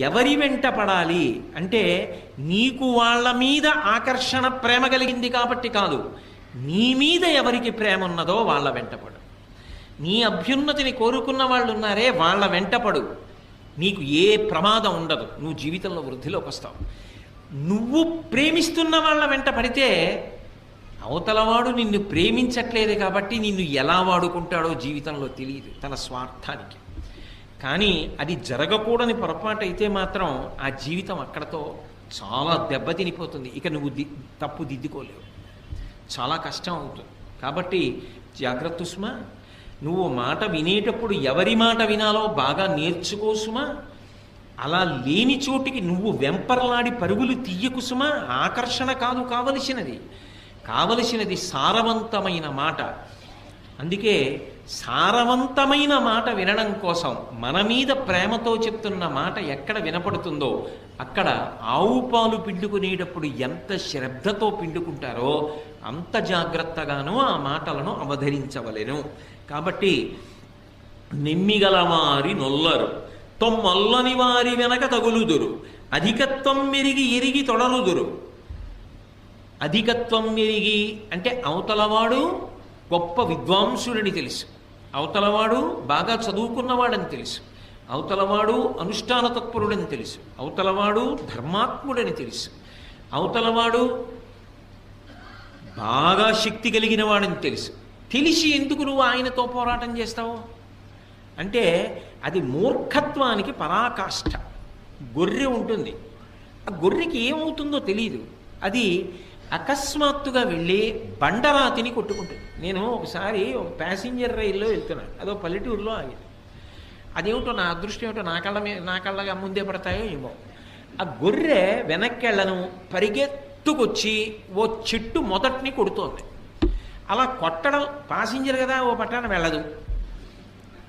ఎవరి వెంట పడాలి అంటే నీకు వాళ్ళ మీద ఆకర్షణ ప్రేమ కలిగింది కాబట్టి కాదు. నీ మీద ఎవరికి ప్రేమ ఉన్నదో వాళ్ళ వెంటపడు నీ అభ్యున్నతిని కోరుకున్న వాళ్ళు ఉన్నారే వాళ్ళ వెంటపడు నీకు ఏ ప్రమాదం ఉండదు. నువ్వు జీవితంలో వృద్ధిలోకి వస్తావు. నువ్వు ప్రేమిస్తున్న వాళ్ళ వెంట పడితే అవతలవాడు నిన్ను ప్రేమించట్లేదు కాబట్టి నిన్ను ఎలా వాడుకుంటాడో జీవితంలో తెలియదు. తన స్వార్థానికి. కానీ అది జరగకూడని పొరపాటు అయితే మాత్రం ఆ జీవితం అక్కడతో చాలా దెబ్బతినిపోతుంది. ఇక నువ్వు ది తప్పు దిద్దుకోలేవు. చాలా కష్టం అవుతుంది. కాబట్టి జాగ్రత్త సుమా నువ్వు మాట వినేటప్పుడు ఎవరి మాట వినాలో బాగా నేర్చుకో సుమా. అలా లేని చోటికి నువ్వు వెంపర్లాడి పరుగులు తీయకు సుమా. ఆకర్షణ కాదు కావలసినది. కావలసినది సారవంతమైన మాట. అందుకే సారవంతమైన మాట వినడం కోసం మన మీద ప్రేమతో చెప్తున్న మాట ఎక్కడ వినపడుతుందో అక్కడ ఆవు పాలు పిండుకునేటప్పుడు ఎంత శ్రద్ధతో పిండుకుంటారో అంత జాగ్రత్తగానో ఆ మాటలను అవధరించవలెను. కాబట్టి నిమ్మిగలవారి నొల్లరు తొమ్మల్లని వారి వెనక తగులుదురు అధికత్వం మెరిగి ఎరిగి తొడలుదురు. అధికత్వం మెరిగి అంటే అవతలవాడు గొప్ప విద్వాంసుడని తెలుసు. అవతలవాడు బాగా చదువుకున్నవాడని తెలుసు. అవతలవాడు అనుష్ఠాన తత్పరుడని తెలుసు. అవతలవాడు ధర్మాత్ముడని తెలుసు. అవతలవాడు బాగా శక్తి కలిగిన వాడని తెలుసు. తెలిసి ఎందుకు నువ్వు ఆయనతో పోరాటం చేస్తావు? అంటే అది మూర్ఖత్వానికి పరాకాష్ఠ గొర్రె ఉంటుంది. ఆ గొర్రెకి ఏమవుతుందో తెలియదు అది అకస్మాత్తుగా వెళ్ళి బండరాతిని కొట్టుకుంటుంది. నేను ఒకసారి ఒక ప్యాసింజర్ రైల్లో వెళ్తున్నాను. అదో పల్లెటూరులో ఆగింది. అదేమిటో నా అదృష్టం ఏమిటో నా కళ్ళ మీద నా కళ్ళగా ముందే పడతాయో ఏమో. ఆ గొర్రె వెనక్కి వెళ్ళను పరిగెత్తుకొచ్చి ఓ చెట్టు మొదటిని కొడుతోంది. అలా కొట్టడం పాసింజర్ కదా ఓ పట్టాన వెళ్ళదు.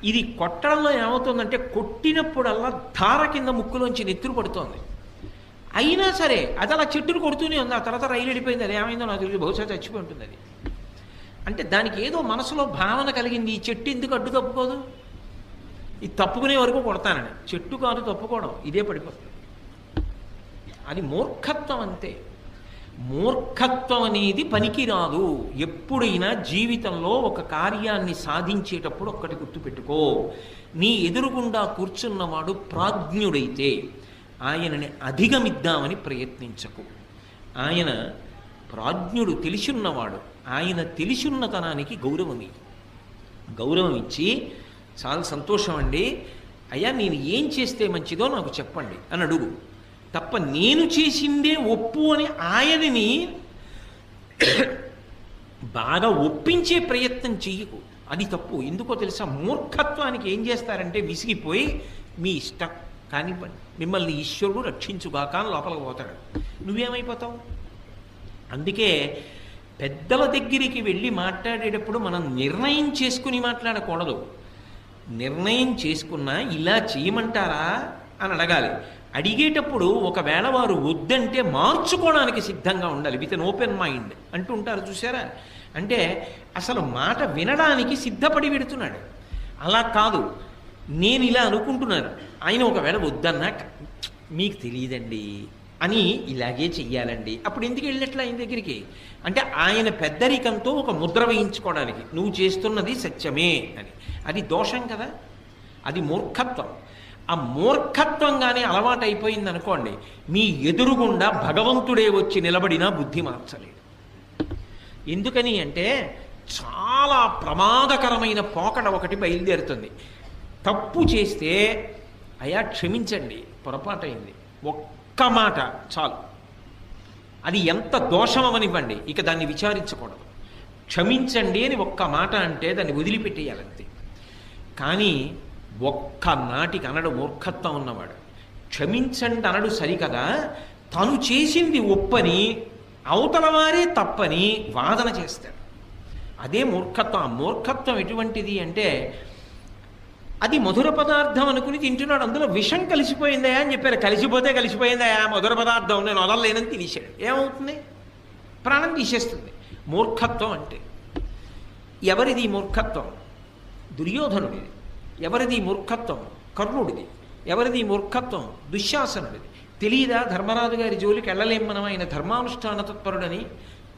ఇది కొట్టడంలో ఏమవుతుందంటే కొట్టినప్పుడల్లా ధార కింద ముక్కులోంచి నెత్తురు పడుతోంది. అయినా సరే అది అలా చెట్టును కొడుతూనే ఉంది. ఆ తర్వాత రైలు వెళ్ళిపోయింది. అది ఏమైందో నాకు తెలియదు. బహుశా చచ్చిపోయి ఉంటుంది అది. అంటే దానికి ఏదో మనసులో భావన కలిగింది. ఈ చెట్టు ఎందుకు అడ్డు తప్పుకోదు? ఇది తప్పుకునే వరకు కొడతానని. చెట్టు కాదు తప్పుకోవడం. ఇదే పడిపోతుంది. అది మూర్ఖత్వం అంతే. మూర్ఖత్వం అనేది పనికిరాదు. ఎప్పుడైనా జీవితంలో ఒక కార్యాన్ని సాధించేటప్పుడు ఒక్కటి గుర్తుపెట్టుకో. నీ ఎదురుగుండా కూర్చున్నవాడు ప్రాజ్ఞుడైతే ఆయనని అధిగమిద్దామని ప్రయత్నించకు. ఆయన ప్రాజ్ఞుడు తెలిసిన్నవాడు. ఆయన తెలిసిన్నతనానికి గౌరవం గౌరవం ఇచ్చి చాలా సంతోషం అండి అయ్యా నేను ఏం చేస్తే మంచిదో నాకు చెప్పండి అని అడుగు. తప్ప నేను చేసిందే ఒప్పు అని ఆయనని బాగా ఒప్పించే ప్రయత్నం చెయ్యకు. అది తప్పు. ఎందుకో తెలుసా మూర్ఖత్వానికి ఏం చేస్తారంటే విసిగిపోయి మీ ఇష్టం కానీ మిమ్మల్ని ఈశ్వరుడు రక్షించుగాక అని లోపలికి పోతాడు. నువ్వేమైపోతావు? అందుకే పెద్దల దగ్గరికి వెళ్ళి మాట్లాడేటప్పుడు మనం నిర్ణయం చేసుకుని మాట్లాడకూడదు. నిర్ణయం చేసుకున్నా ఇలా చేయమంటారా అని అడగాలి. అడిగేటప్పుడు ఒకవేళ వారు వద్దంటే మార్చుకోవడానికి సిద్ధంగా ఉండాలి. విత్ అన్ ఓపెన్ మైండ్ అంటూ ఉంటారు చూసారా? అంటే అసలు మాట వినడానికి సిద్ధపడి పెడుతున్నాడు. అలా కాదు. నేను ఇలా అనుకుంటున్నాను. ఆయన ఒకవేళ వద్దన్నా మీకు తెలియదండి అని ఇలాగే చెయ్యాలండి. అప్పుడు ఎందుకు వెళ్ళినట్లు ఆయన దగ్గరికి? అంటే ఆయన పెద్దరికంతో ఒక ముద్ర వేయించుకోవడానికి నువ్వు చేస్తున్నది సత్యమే అని. అది దోషం కదా. అది మూర్ఖత్వం. ఆ మూర్ఖత్వంగానే అలవాటైపోయింది అనుకోండి మీ ఎదురుగుండా భగవంతుడే వచ్చి నిలబడినా బుద్ధి మార్చలేడు ఎందుకని అంటే చాలా ప్రమాదకరమైన పోకడ ఒకటి బయలుదేరుతుంది. తప్పు చేస్తే అయా క్షమించండి పొరపాటైంది. ఒక్క మాట చాలు. అది ఎంత దోషమవనివ్వండి ఇక దాన్ని విచారించకూడదు. క్షమించండి అని ఒక్క మాట అంటే దాన్ని వదిలిపెట్టేయాలంతే. కానీ ఒక్క నాటికి అనడు మూర్ఖత్వం ఉన్నవాడు. క్షమించండి అనడు సరికదా తను చేసింది ఒప్పని అవతల వారే తప్పని వాదన చేస్తాడు. అదే మూర్ఖత్వం. ఆ మూర్ఖత్వం ఎటువంటిది అంటే అది మధుర పదార్థం అనుకుని తింటున్నాడు. అందులో విషం కలిసిపోయిందా అని చెప్పారు. కలిసిపోతే కలిసిపోయిందా మధుర పదార్థం నేను వదలలేనని తినేశాడు. ఏమవుతుంది? ప్రాణం తీసేస్తుంది. మూర్ఖత్వం అంటే. ఎవరిది మూర్ఖత్వం? దుర్యోధనుడిది. ఎవరిది మూర్ఖత్వం? కర్ణుడిది. ఎవరిది మూర్ఖత్వం? దుశ్శాసనుడిది. తెలీదా ధర్మరాజు గారి జోలికి వెళ్ళలేం మనం ఆయన ధర్మానుష్ఠాన తత్పరుడని?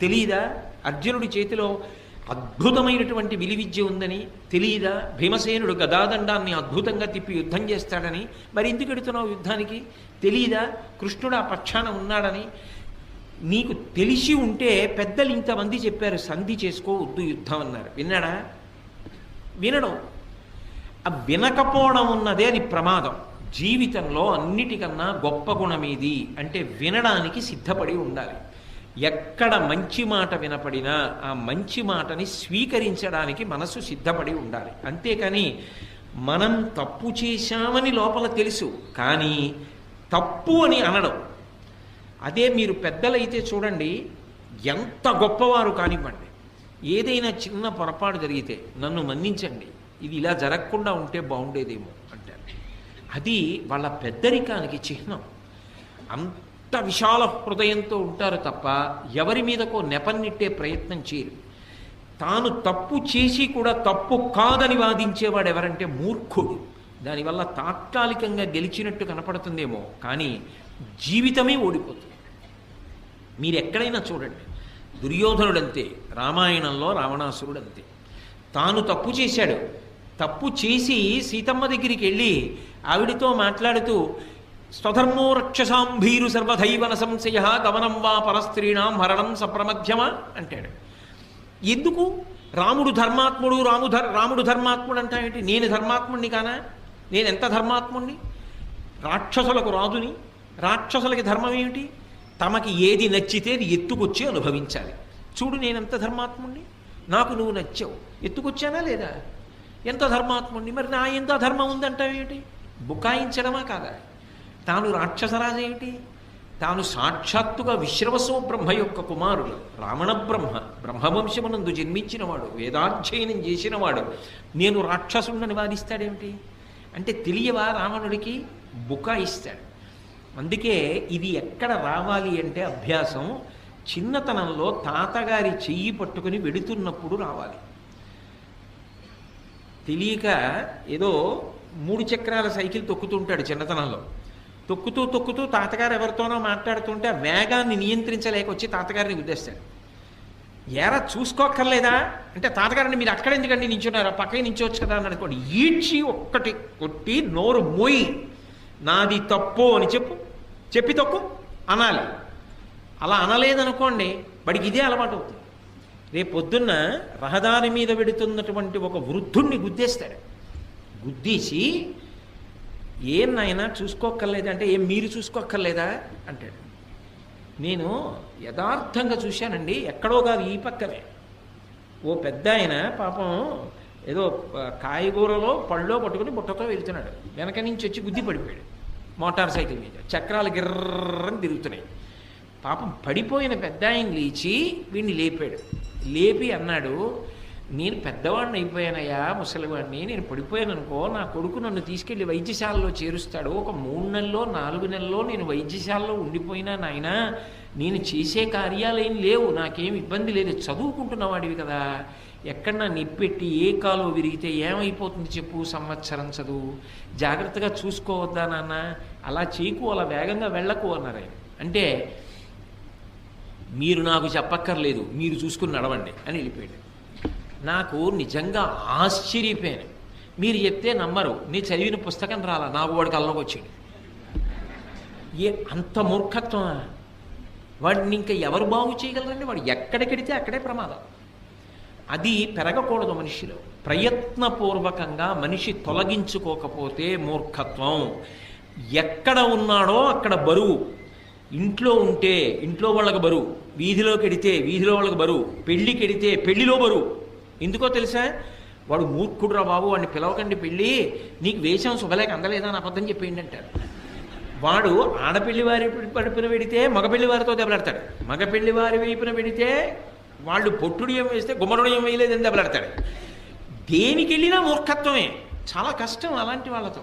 తెలీదా? అర్జునుడి చేతిలో అద్భుతమైనటువంటి విలువిద్య ఉందని తెలియదా భీమసేనుడు గదాదండాన్ని అద్భుతంగా తిప్పి యుద్ధం చేస్తాడని. మరి ఎందుకు ఎడుతున్నావు యుద్ధానికి? తెలియదా కృష్ణుడు ఆ పక్షాన ఉన్నాడని నీకు తెలిసి ఉంటే పెద్దలు ఇంతమంది చెప్పారు సంధి చేసుకోవద్దు యుద్ధం అన్నారు. విన్నాడా? వినడం. ఆ వినకపోవడం ఉన్నదే అది ప్రమాదం. జీవితంలో అన్నిటికన్నా గొప్ప గుణం ఏది? అంటే వినడానికి సిద్ధపడి ఉండాలి. ఎక్కడ మంచి మాట వినపడినా ఆ మంచి మాటని స్వీకరించడానికి మనసు సిద్ధపడి ఉండాలి. అంతేకాని మనం తప్పు చేశామని లోపల తెలుసు కానీ తప్పు అని అనడం. అదే మీరు పెద్దలైతే చూడండి ఎంత గొప్పవారు కానివ్వండి ఏదైనా చిన్న పొరపాటు జరిగితే నన్ను మన్నించండి ఇది ఇలా జరగకుండా ఉంటే బాగుండేదేమో అంటారు. అది వాళ్ళ పెద్దరికానికి చిహ్నం. అంత విశాల హృదయంతో ఉంటారు తప్ప ఎవరి మీదకో నెపన్నిట్టే ప్రయత్నం చేయరు. తాను తప్పు చేసి కూడా తప్పు కాదని వాదించేవాడు ఎవరంటే మూర్ఖుడు. దానివల్ల తాత్కాలికంగా గెలిచినట్టు కనపడుతుందేమో కానీ జీవితమే ఓడిపోతుంది. మీరు ఎక్కడైనా చూడండి దుర్యోధనుడంతే రామాయణంలో రావణాసురుడంతే. తాను తప్పు చేశాడు. తప్పు చేసి సీతమ్మ దగ్గరికి వెళ్ళి ఆవిడితో మాట్లాడుతూ స్వధర్మో రక్షసాం భీరు సర్వధైవన సంశయ గమనం వా పరస్త్రీణాం హరణం సప్రమధ్యమ అంటాడు. ఎందుకు? రాముడు ధర్మాత్ముడు రాము ధర్ రాముడు ధర్మాత్ముడు అంటావేంటి నేను ధర్మాత్ముడిని కానా? నేను ఎంత ధర్మాత్ముడిని రాక్షసులకు రాజుని. రాక్షసులకి ధర్మం ఏమిటి? తమకి ఏది నచ్చితే అది ఎత్తుకొచ్చి అనుభవించాలి. చూడు నేనెంత ధర్మాత్ముణ్ణి? నాకు నువ్వు నచ్చావు. ఎత్తుకొచ్చానా లేదా? ఎంత ధర్మాత్ముణ్ణి? మరి నా ఎంత ధర్మం ఉందంటావేమిటి? బుకాయించడమా కాదా? తాను రాక్షసరాజేమిటి? తాను సాక్షాత్తుగా విశ్రవసో బ్రహ్మ యొక్క కుమారుడు. రావణ బ్రహ్మ బ్రహ్మవంశమునందు జన్మించినవాడు వేదాధ్యయనం చేసినవాడు. నేను రాక్షసుండని వాదిస్తాడేమిటి? అంటే తెలియవా రావణుడికి? బుకాయిస్తాడు అందుకే ఇది ఎక్కడ రావాలి అంటే అభ్యాసం చిన్నతనంలో తాతగారి చెయ్యి పట్టుకుని వెడుతున్నప్పుడు రావాలి. తెలియక ఏదో మూడు చక్రాల సైకిల్ తొక్కుతుంటాడు చిన్నతనంలో. తొక్కుతూ తొక్కుతూ తాతగారు ఎవరితోనో మాట్లాడుతుంటే ఆ వేగాన్ని నియంత్రించలేక వచ్చి తాతగారిని గుద్దేస్తాడు ఎరా చూసుకోక్కర్లేదా? అంటే తాతగారిని మీరు అక్కడ ఎందుకండి నించున్నారు? పక్కకి నించోవచ్చు కదా అని అనుకోండి. ఈడ్చి ఒక్కటి కొట్టి నోరు మోయి నాది తప్పు అని చెప్పు. చెప్పి తప్పు అనాలి. అలా అనలేదనుకోండి వాడికి ఇదే అలవాటు అవుతుంది. రేపు పొద్దున్న రహదారి మీద వెడుతున్నటువంటి ఒక వృద్ధుణ్ణి గుద్దేస్తాడు గుద్దేసి ఏం నాయనా చూసుకోక్కర్లేదా అంటే ఏం మీరు చూసుకోక్కర్లేదా? అంటాడు. నేను యథార్థంగా చూశానండి ఎక్కడో కాదు ఈ పక్కనే. ఓ పెద్ద ఆయన పాపం ఏదో కాయగూరలో పళ్ళో పట్టుకుని బుట్టతో వెళ్తున్నాడు. వెనక నుంచి వచ్చి గుద్ది పడిపోయాడు. మోటార్ సైకిల్ మీద. చక్రాలు గిర్రని తిరుగుతున్నాయి. పాపం పడిపోయిన పెద్ద ఆయన లేచి వీడిని లేపాడు. లేపి అన్నాడు నేను పెద్దవాడిని అయిపోయానయ్యా ముసలివాడిని. నేను పడిపోయాను అనుకో నా కొడుకు నన్ను తీసుకెళ్ళి వైద్యశాలలో చేరుస్తాడు. ఒక మూడు నెలలో నాలుగు నెలల్లో నేను వైద్యశాలలో ఉండిపోయినా నాయన నేను చేసే కార్యాలేం లేవు. నాకేం ఇబ్బంది లేదు. చదువుకుంటున్న వాడివి కదా. ఎక్కడ నా నిప్పెట్టి ఏ కాలో విరిగితే ఏమైపోతుంది చెప్పు సంవత్సరం చదువు. జాగ్రత్తగా చూసుకోవద్దా నాన్న? అలా చేయకు అలా వేగంగా వెళ్ళకు అన్నారు ఆయన. అంటే మీరు నాకు చెప్పక్కర్లేదు. మీరు చూసుకుని నడవండి అని వెళ్ళిపోయాడు. నాకు నిజంగా ఆశ్చర్యపోయాను. మీరు చెప్తే నమ్మరు. నీ చదివిన పుస్తకం రాలా. నాకు వాడికి అల్లకి వచ్చింది ఏ అంత మూర్ఖత్వం. వాడిని ఇంకా ఎవరు బాగు చేయగలరండి? వాడు ఎక్కడికెడితే అక్కడే ప్రమాదం. అది పెరగకూడదు మనిషిలో. ప్రయత్నపూర్వకంగా మనిషి తొలగించుకోకపోతే మూర్ఖత్వం. ఎక్కడ ఉన్నాడో అక్కడ బరువు. ఇంట్లో ఉంటే ఇంట్లో వాళ్ళకి బరువు. వీధిలోకి ఎడితే వీధిలో వాళ్ళకి బరువు. పెళ్ళికి ఎడితే పెళ్ళిలో బరువు. ఎందుకో తెలుసా? వాడు మూర్ఖుడురా బాబు వాడిని పిలవకండి పెళ్ళి. నీకు వేషం శుభలేక అందలేదా అని అబద్ధం చెప్పేయండి వాడు ఆడపిల్లి వారి పడిపిన పెడితే మగపిల్లి వారితో దెబ్బలాడతాడు. మగపిల్లి వారి వైపున పెడితే వాళ్ళు పొట్టుడియం వేస్తే గుమ్మరుడియం వేయలేదని దెబ్బలాడతాడు. దేనికి వెళ్ళినా మూర్ఖత్వమే. చాలా కష్టం అలాంటి వాళ్ళతో.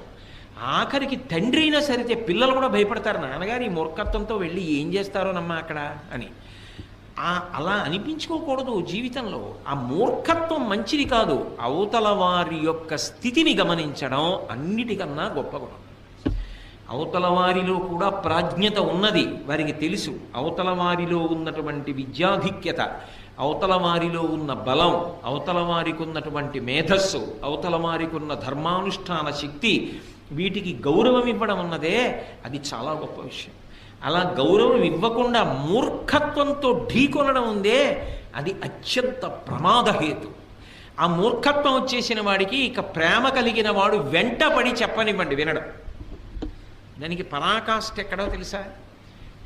ఆఖరికి తండ్రి అయినా సరితే పిల్లలు కూడా భయపడతారు. నాన్నగారు ఈ మూర్ఖత్వంతో వెళ్ళి ఏం చేస్తారోనమ్మా అక్కడ? అని. అలా అనిపించుకోకూడదు జీవితంలో. ఆ మూర్ఖత్వం మంచిది కాదు. అవతల వారి యొక్క స్థితిని గమనించడం అన్నిటికన్నా గొప్ప గుణం. అవతల వారిలో కూడా ప్రాజ్ఞత ఉన్నది వారికి తెలుసు. అవతల వారిలో ఉన్నటువంటి విద్యాధిక్యత అవతల వారిలో ఉన్న బలం అవతల వారికి ఉన్నటువంటి మేధస్సు అవతల వారికి ఉన్న ధర్మానుష్ఠాన శక్తి వీటికి గౌరవం ఇవ్వడం ఉన్నదే అది చాలా గొప్ప విషయం. అలా గౌరవం ఇవ్వకుండా మూర్ఖత్వంతో ఢీకొనడం ఉందే అది అత్యంత ప్రమాదహేతు ఆ మూర్ఖత్వం వచ్చేసిన వాడికి ఇక ప్రేమ కలిగిన వాడు వెంటపడి చెప్పనివ్వండి వినడం. దానికి పరాకాష్ఠ ఎక్కడో తెలుసా?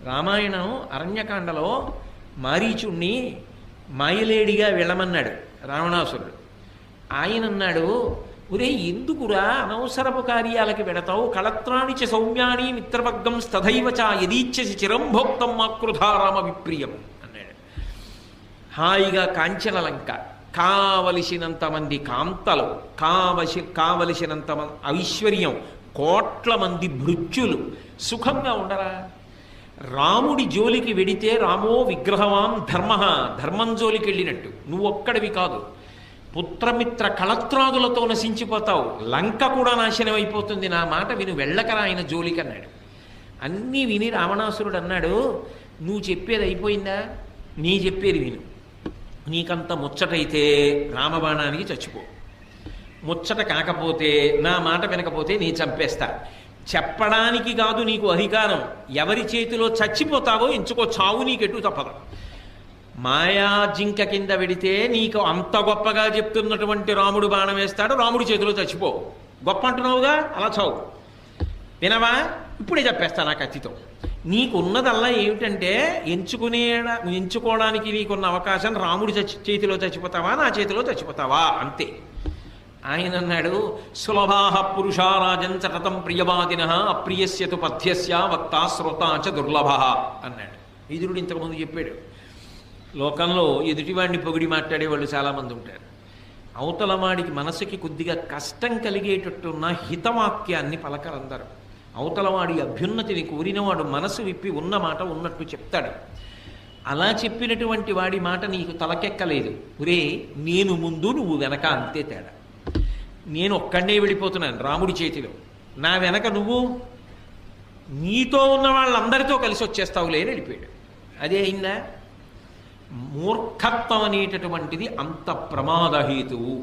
రామాయణం అరణ్యకాండలో మారీచుణ్ణి మాయలేడిగా వెళ్ళమన్నాడు రావణాసురుడు. ఆయన అన్నాడు ఒరే ఎందుకురా అనవసరపు కార్యాలకి వెడతావు? కళత్రాణి చ సౌమ్యాని మిత్రవర్గం స్తథైవ చ యదీచ్ఛసి చిరంభోక్తం మాకృధారామ విప్రియం అన్నాడు. హాయిగా కాంచనలంక కావలసినంత మంది కాంతలు కావలసి కావలసినంత ఐశ్వర్యం కోట్ల మంది భృత్యులు సుఖంగా ఉండరా? రాముడి జోలికి వెడితే రామో విగ్రహవాం ధర్మ ధర్మం జోలికి వెళ్ళినట్టు నువ్వు ఒక్కడివి కాదు. పుత్రమిత్ర కళత్రాదులతో నశించిపోతావు. లంక కూడా నాశనం అయిపోతుంది. నా మాట విను. వెళ్ళకరా ఆయన జోలికి అన్నాడు. అన్నీ విని రావణాసురుడు అన్నాడు నువ్వు చెప్పేది అయిపోయిందా? నీ చెప్పేది విను. నీకంత ముచ్చటైతే రామబాణానికి చచ్చిపో. ముచ్చట కాకపోతే నా మాట వినకపోతే నీ చంపేస్తా. చెప్పడానికి కాదు నీకు అధికారం. ఎవరి చేతిలో చచ్చిపోతావో ఎంచుకో. చావు నీకెటు తప్పదు. మాయా జింక కింద వెడితే నీకు అంత గొప్పగా చెప్తున్నటువంటి రాముడు బాణం వేస్తాడు రాముడి చేతిలో చచ్చిపో. గొప్ప అంటున్నావుగా అలా చావు. వినవా? ఇప్పుడే చెప్పేస్తా నా కత్తితో. నీకున్నదల్లా ఏమిటంటే ఎంచుకునే ఎంచుకోవడానికి నీకున్న అవకాశం రాముడి చచ్చి చేతిలో చచ్చిపోతావా నా చేతిలో చచ్చిపోతావా? అంతే. ఆయన అన్నాడు సులభాహ పురుషారాజం చటతం ప్రియవాదిన అప్రియస్యతు పథ్యస్య వక్త శ్రోత చ దుర్లభ అన్నాడు. విదురుడు ఇంతకుముందు చెప్పాడు లోకంలో ఎదుటివాడిని పొగిడి మాట్లాడే వాళ్ళు చాలామంది ఉంటారు. అవతలవాడికి మనసుకి కొద్దిగా కష్టం కలిగేటట్టున్న హితవాక్యాన్ని పలకరందరు. అవతలవాడి అభ్యున్నతిని కోరినవాడు మనసు విప్పి ఉన్న మాట ఉన్నట్టు చెప్తాడు. అలా చెప్పినటువంటి వాడి మాట నీకు తలకెక్కలేదు. ఒరే నేను ముందు నువ్వు వెనక అంతే తేడా. నేను ఒక్కడే వెళ్ళిపోతున్నాను రాముడి చేతిలో. నా వెనక నువ్వు నీతో ఉన్న వాళ్ళందరితో కలిసి వచ్చేస్తావులే అని వెళ్ళిపోయాడు. అదే అయిందా? మూర్ఖత్వం అనేటటువంటిది అంత ప్రమాదహేతువు.